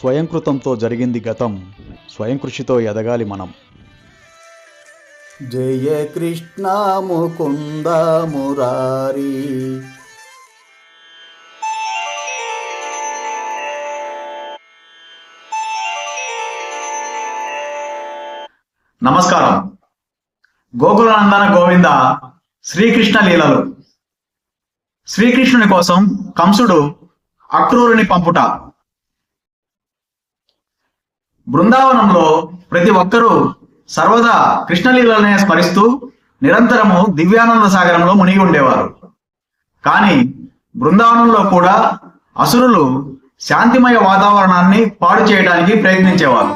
స్వయంకృతంతో జరిగింది గతం. స్వయం కృషితో ఎదగాలి మనం. జయ కృష్ణ ముకుంద మురారి. నమస్కారం. గోకులానందన గోవింద శ్రీకృష్ణ లీలలు. శ్రీకృష్ణుని కోసం కంసుడు అక్రూరుని పంపుట. బృందావనంలో ప్రతి ఒక్కరూ సర్వదా కృష్ణలీలనే స్మరిస్తూ నిరంతరము దివ్యానంద సాగరంలో మునిగి ఉండేవారు. కానీ బృందావనంలో కూడా అసురులు శాంతిమయ వాతావరణాన్ని పాడు చేయడానికి ప్రయత్నించేవారు.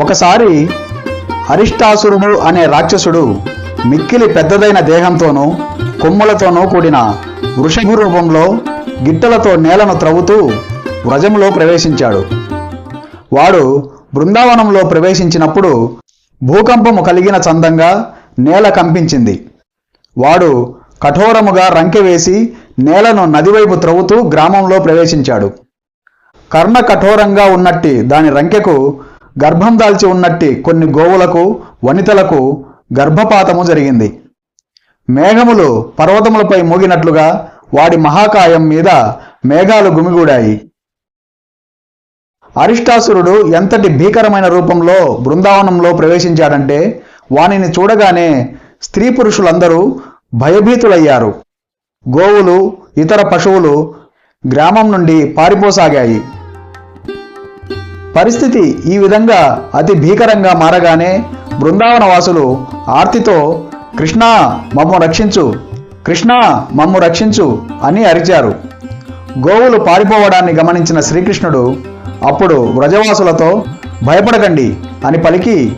ఒకసారి హరిష్టాసురుడు అనే రాక్షసుడు మిక్కిలి పెద్దదైన దేహంతోనూ కొమ్ములతోనూ కూడిన వృషభ రూపంలో గిట్టలతో నేలను త్రవ్వుతూ వ్రజంలో ప్రవేశించాడు. వాడు బృందావనంలో ప్రవేశించినప్పుడు భూకంపము కలిగిన చందంగా నేల కంపించింది. వాడు కఠోరముగా రంకె వేసి నేలను నదివైపు త్రవ్వుతూ గ్రామంలో ప్రవేశించాడు. కర్ణ కఠోరంగా ఉన్నట్టి దాని రంకెకు గర్భం దాల్చి ఉన్నట్టి కొన్ని గోవులకు వనితలకు గర్భపాతము జరిగింది. మేఘములు పర్వతములపై మోగినట్లుగా వాడి మహాకాయం మీద మేఘాలు గుమిగూడాయి. అరిష్టాసురుడు ఎంతటి భీకరమైన రూపంలో బృందావనంలో ప్రవేశించాడంటే వానిని చూడగానే స్త్రీ పురుషులందరూ భయభీతులయ్యారు. గోవులు ఇతర పశువులు గ్రామం నుండి పారిపోసాగాయి. పరిస్థితి ఈ విధంగా అతి భీకరంగా మారగానే బృందావన వాసులు ఆర్తితో కృష్ణా మమ్మ రక్షించు కృష్ణ మమ్ము రక్షించు అని అరిచారు. గోవులు పారిపోవడాన్ని గమనించిన శ్రీకృష్ణుడు అప్పుడు వ్రజవాసులతో భయపడకండి అని పలికి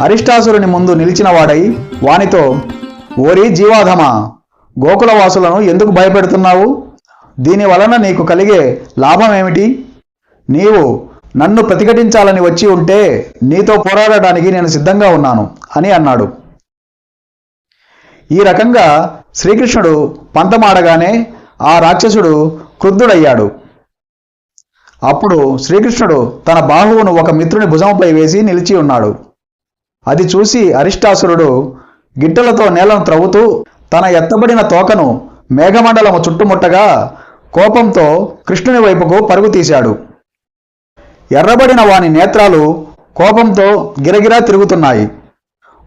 అరిష్టాసురుని ముందు నిలిచిన వాడై వానితో ఓరి జీవాధమా గోకులవాసులను ఎందుకు భయపెడుతున్నావు? దీని వలన నీకు కలిగే లాభం ఏమిటి నీవు నన్ను ప్రతిఘటించాలని వచ్చి ఉంటే నీతో పోరాడడానికి నేను సిద్ధంగా ఉన్నాను అని అన్నాడు. ఈ రకంగా శ్రీకృష్ణుడు పంతమాడగానే ఆ రాక్షసుడు క్రుద్ధుడయ్యాడు. అప్పుడు శ్రీకృష్ణుడు తన బాహువును ఒక మిత్రుని భుజంపై వేసి నిలిచి ఉన్నాడు. అది చూసి అరిష్టాసురుడు గిట్టలతో నేలను త్రవ్వుతూ తన ఎత్తబడిన తోకను మేఘమండలము చుట్టుముట్టగా కోపంతో కృష్ణుని వైపుకు పరుగు తీశాడు. ఎర్రబడిన వాని నేత్రాలు కోపంతో గిరగిరా తిరుగుతున్నాయి.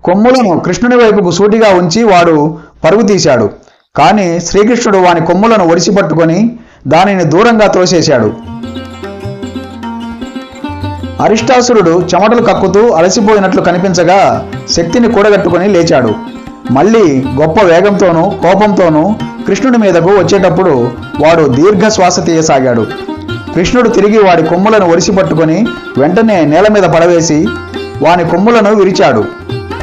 కొమ్ములను కృష్ణుని వైపుకు సూటిగా ఉంచి వాడు పరుగు తీశాడు. కానీ శ్రీకృష్ణుడు వాని కొమ్ములను ఒడిసి పట్టుకొని దానిని దూరంగా త్రోసేశాడు. అరిష్టాసురుడు చెమటలు కక్కుతూ అలసిపోయినట్లు కనిపించగా శక్తిని కూడగట్టుకొని లేచాడు. మళ్ళీ గొప్ప వేగంతోనూ కోపంతోనూ కృష్ణుడి మీదకు వచ్చేటప్పుడు వాడు దీర్ఘ శ్వాస తీయసాగాడు. కృష్ణుడు తిరిగి వాడి కొమ్ములను ఒరిసి పట్టుకొని వెంటనే నేల మీద పడవేసి వాని కొమ్ములను విరిచాడు.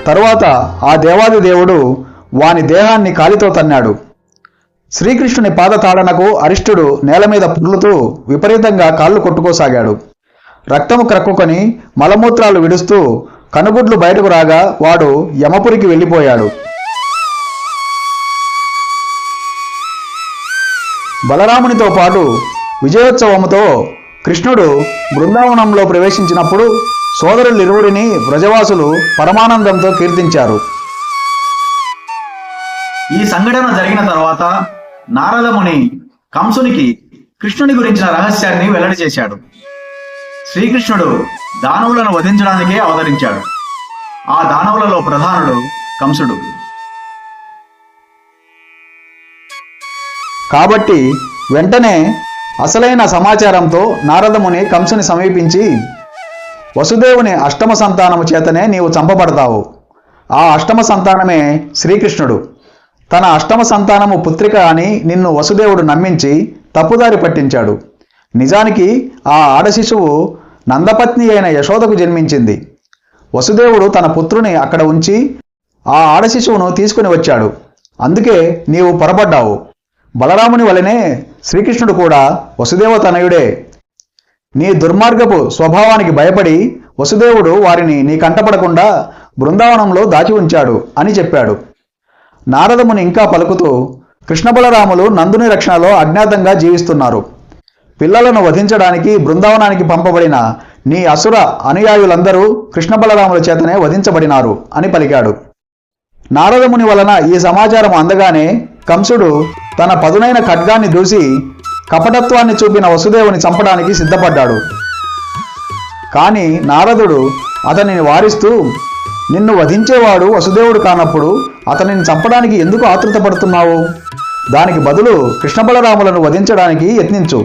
తరువాత ఆ దేవాది దేవుడు వాని దేహాన్ని కాలితో తన్నాడు. శ్రీకృష్ణుని పాదతాడనకు అరిష్టుడు నేల మీద పుర్లుతూ విపరీతంగా కాళ్ళు కొట్టుకోసాగాడు. రక్తము క్రక్కుకొని మలమూత్రాలు విడుస్తూ కనుగుడ్లు బయటకు రాగా వాడు యమపురికి వెళ్ళిపోయాడు. బలరామునితో పాటు విజయోత్సవముతో కృష్ణుడు బృందావనంలో ప్రవేశించినప్పుడు సోదరులిరువురిని వ్రజవాసులు పరమానందంతో కీర్తించారు. ఈ సంఘటన జరిగిన తర్వాత నారదముని కంసునికి కృష్ణుని గురించిన రహస్యాన్ని వెల్లడి చేశాడు. శ్రీకృష్ణుడు దానవులను వధించడానికే అవతరించాడు. ఆ దానవులలో ప్రధానుడు కంసుడు. కాబట్టి వెంటనే అసలైన సమాచారంతో నారదముని కంసుని సమీపించి వసుదేవుని అష్టమ సంతానము చేతనే నీవు చంపబడతావు. ఆ అష్టమ సంతానమే శ్రీకృష్ణుడు. తన అష్టమ సంతానము పుత్రిక అని నిన్ను వసుదేవుడు నమ్మించి తప్పుదారి పట్టించాడు. నిజానికి ఆ ఆడశిశువు నందపత్ని అయిన యశోదకు జన్మించింది. వసుదేవుడు తన పుత్రుని అక్కడ ఉంచి ఆ ఆడశిశువును తీసుకుని వచ్చాడు. అందుకే నీవు పొరపడ్డావు. బలరాముని వలనే శ్రీకృష్ణుడు కూడా వసుదేవ తనయుడే నీ దుర్మార్గపు స్వభావానికి భయపడి వసుదేవుడు వారిని నీ కంటపడకుండా బృందావనంలో దాచి ఉంచాడు అని చెప్పాడు. నారదముని ఇంకా పలుకుతూ కృష్ణ బలరాములు నందుని రక్షణలో అజ్ఞాతంగా జీవిస్తున్నారు. పిల్లలను వధించడానికి బృందావనానికి పంపబడిన నీ అసుర అనుయాయులందరూ కృష్ణ బలరాముల చేతనే వధించబడినారు అని పలికాడు. నారదముని వలన ఈ సమాచారం అందగానే కంసుడు తన పదునైన ఖడ్గాన్ని దూసి కపటత్వాన్ని చూపిన వసుదేవుని చంపడానికి సిద్ధపడ్డాడు. కానీ నారదుడు అతనిని వారిస్తూ నిన్ను వధించేవాడు వసుదేవుడు కానప్పుడు అతనిని చంపడానికి ఎందుకు ఆతృతపడుతున్నావు దానికి బదులు కృష్ణబలరాములను వధించడానికి యత్నించు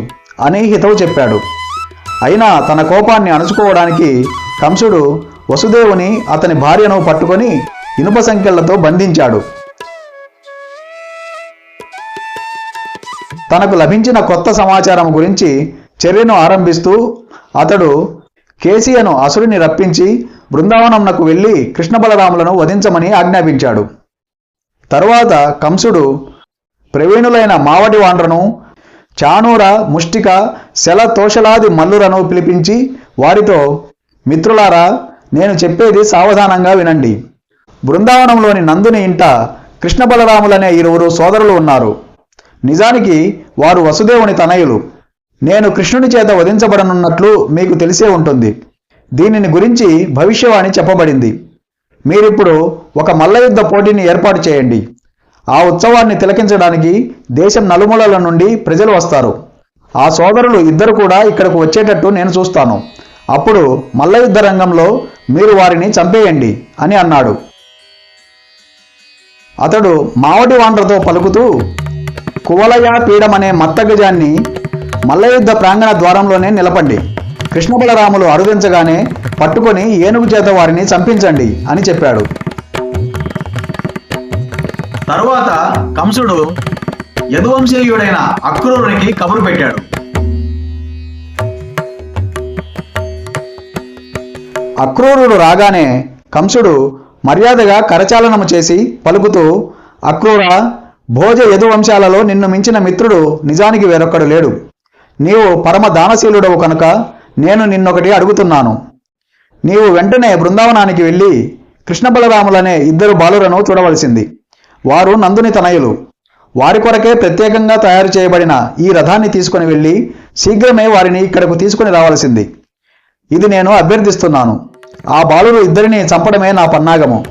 అని హితవు చెప్పాడు. అయినా తన కోపాన్ని అణుచుకోవడానికి కంసుడు వసుదేవుని అతని భార్యను పట్టుకొని ఇనుప సంఖ్యలతో బంధించాడు. తనకు లభించిన కొత్త సమాచారం గురించి చర్యను ఆరంభిస్తూ అతడు కేసీయను అసురుని రప్పించి బృందావనంనకు వెళ్ళి కృష్ణబలరాములను వధించమని ఆజ్ఞాపించాడు. తరువాత కంసుడు ప్రవీణులైన మావటి వాండ్రను చానూర ముష్టిక శల తోషలాది మల్లులను పిలిపించి వారితో మిత్రులారా నేను చెప్పేది సావధానంగా వినండి. బృందావనంలోని నందుని ఇంట కృష్ణ బలరాములనే ఇరువురు సోదరులు ఉన్నారు. నిజానికి వారు వసుదేవుని తనయులు. నేను కృష్ణుని చేత వధించబడనున్నట్లు మీకు తెలిసే ఉంటుంది. దీనిని గురించి భవిష్యవాణి చెప్పబడింది. మీరిప్పుడు ఒక మల్లయుద్ధ పోటీని ఏర్పాటు చేయండి. ఆ ఉత్సవాన్ని తిలకించడానికి దేశం నలుమూలల నుండి ప్రజలు వస్తారు. ఆ సోదరులు ఇద్దరు కూడా ఇక్కడకు వచ్చేటట్టు నేను చూస్తాను. అప్పుడు మల్లయుద్ధ రంగంలో మీరు వారిని చంపేయండి అని అన్నాడు. అతడు మావటి వాండ్రతో పలుకుతూ కువలయ పీడమనే మత్తగజాన్ని మల్లయుద్ధ ప్రాంగణ ద్వారంలోనే నిలపండి. కృష్ణ బలరాములు అరుదించగానే పట్టుకొని ఏనుగు చేత వారిని చంపించండి అని చెప్పాడు. తరువాత కంసుడు యదువంశీయుడైన అక్రూరునికి కబురు పెట్టాడు. అక్రూరుడు రాగానే కంసుడు మర్యాదగా కరచాలనము చేసి పలుకుతూ అక్రూర భోజ యదువంశాలలో నిన్ను మించిన మిత్రుడు నిజానికి వేరొక్కడు లేడు. నీవు పరమ దానశీలుడవు కనుక నేను నిన్నొకటి అడుగుతున్నాను. నీవు వెంటనే బృందావనానికి వెళ్ళి కృష్ణ బలరాములనే ఇద్దరు బాలురను చూడవలసింది. వారు నందుని తనయులు. వారి కొరకే ప్రత్యేకంగా తయారు చేయబడిన ఈ రథాన్ని తీసుకుని వెళ్ళి శీఘ్రమే వారిని ఇక్కడకు తీసుకుని రావాల్సింది. ఇది నేను అభ్యర్థిస్తున్నాను. ఆ బాలురు ఇద్దరిని చంపడమే నా పన్నాగము.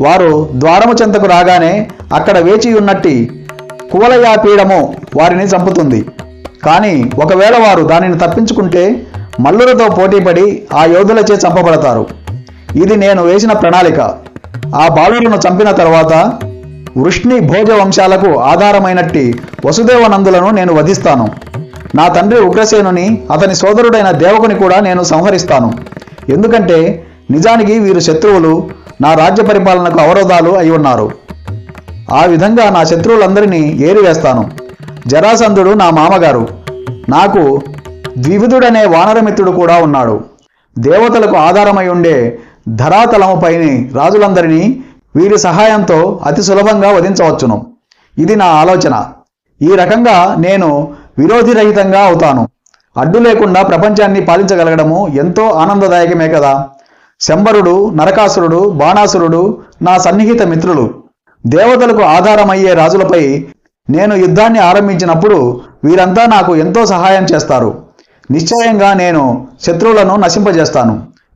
వారు ద్వారము చెంతకు రాగానే అక్కడ వేచి ఉన్నట్టి కువలయాపీడము వారిని చంపుతుంది. కానీ ఒకవేళ వారు దానిని తప్పించుకుంటే మల్లులతో పోటీపడి ఆ యోధులచే చంపబడతారు. ఇది నేను వేసిన ప్రణాళిక. ఆ బాలులను చంపిన తర్వాత వృష్ణి భోజ వంశాలకు ఆధారమైనట్టి వసుదేవనందులను నేను వధిస్తాను. నా తండ్రి ఉగ్రసేనుని అతని సోదరుడైన దేవకుని కూడా నేను సంహరిస్తాను. ఎందుకంటే నిజానికి వీరు శత్రువులు నా రాజ్య పరిపాలనకు అవరోధాలు అయి ఉన్నారు. ఆ విధంగా నా శత్రువులందరినీ ఏరివేస్తాను. జరాసంధుడు నా మామగారు. నాకు ద్వివిధుడనే వానరమిత్రుడు కూడా ఉన్నాడు. దేవతలకు ఆధారమై ఉండే ధరాతలముపైని రాజులందరినీ వీరి సహాయంతో అతి సులభంగా వధించవచ్చును. ఇది నా ఆలోచన. ఈ రకంగా నేను విరోధిరహితంగా అవుతాను. అడ్డు లేకుండా ప్రపంచాన్ని పాలించగలగడము ఎంతో ఆనందదాయకమే కదా. శంబరుడు నరకాసురుడు బాణాసురుడు నా సన్నిహిత మిత్రులు. దేవతలకు ఆధారమయ్యే రాజులపై నేను యుద్ధాన్ని ఆరంభించినప్పుడు వీరంతా నాకు ఎంతో సహాయం చేస్తారు. నిశ్చయంగా నేను శత్రువులను నశింపజేస్తాను.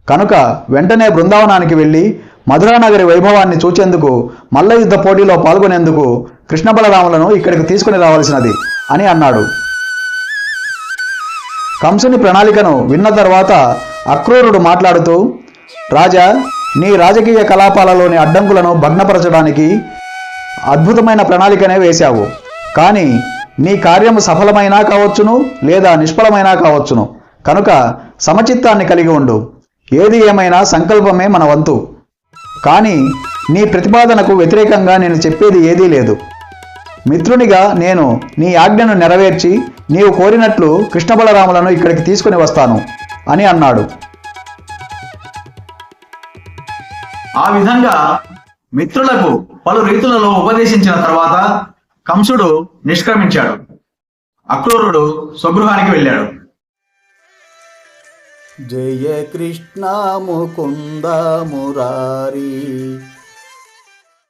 కనుక వెంటనే బృందావనానికి వెళ్ళి మధురానగరి వైభవాన్ని చూచేందుకు మల్ల యుద్ధ పోటీలో పాల్గొనేందుకు కృష్ణ బలరాములను ఇక్కడికి తీసుకుని రావాల్సినది అని అన్నాడు. కంసుని ప్రణాళికను విన్న తర్వాత అక్రూరుడు మాట్లాడుతూ రాజా నీ రాజకీయ కలాపాలలోని అడ్డంకులను భగ్నపరచడానికి అద్భుతమైన ప్రణాళికనే వేశావు. కానీ నీ కార్యము సఫలమైనా కావచ్చును లేదా నిష్ఫలమైనా కావచ్చును. కనుక సమచిత్తాన్ని కలిగి ఉండు. ఏది ఏమైనా సంకల్పమే మన వంతు. కానీ నీ ప్రతిపాదనకు వ్యతిరేకంగా నేను చెప్పేది ఏదీ లేదు. మిత్రునిగా నేను నీ ఆజ్ఞను నెరవేర్చి నీవు కోరినట్లు కృష్ణ బలరాములను ఇక్కడికి తీసుకుని వస్తాను అని అన్నాడు. ఆ విధంగా మిత్రులకు పలు రీతులలో ఉపదేశించిన తర్వాత కంసుడు నిష్క్రమించాడు. అక్రూరుడు స్వగృహానికి వెళ్ళాడు. జయ కృష్ణ ముకుంద